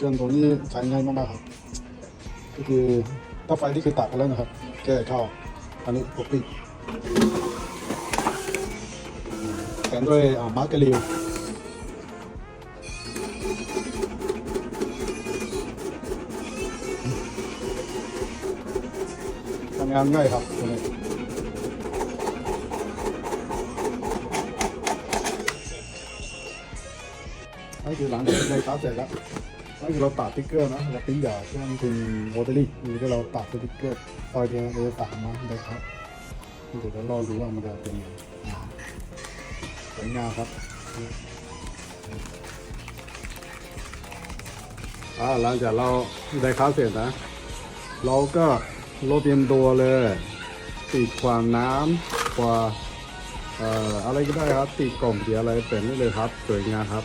เครื่องตัวนี้ใช้ง่ายมากๆครับ ก็คือถ้าไฟที่เคยตัดไปแล้วนะครับ แก้เข้าอันนี้ปกปิดแขนด้วยอ่ามาร์กเกลิวทำงานง่ายครับตัวนี้นี่คือหลังจากในคลาเสร็จแล้ว นั่นคือเราตัดติ๊กเกอร์นะเราปิ้นจากเครื่องพิมพ์โมเดลลิ่งนี่ก็เราตัดติ๊กเกอร์ซอยเดียวเราจะตัดมาได้ครับเดี๋ยวเรารอดูว่ามันจะเป็นยังไงอ่าสวยงามครับอ่าหลังจากเราได้คลาสเสร็จนะ เราก็โรเตรียมตัวเลยติดความน้ำกว่าเอ่ออะไรก็ได้ครับติดกล่องติดอะไรเป็นได้เลยครับสวยงามครับ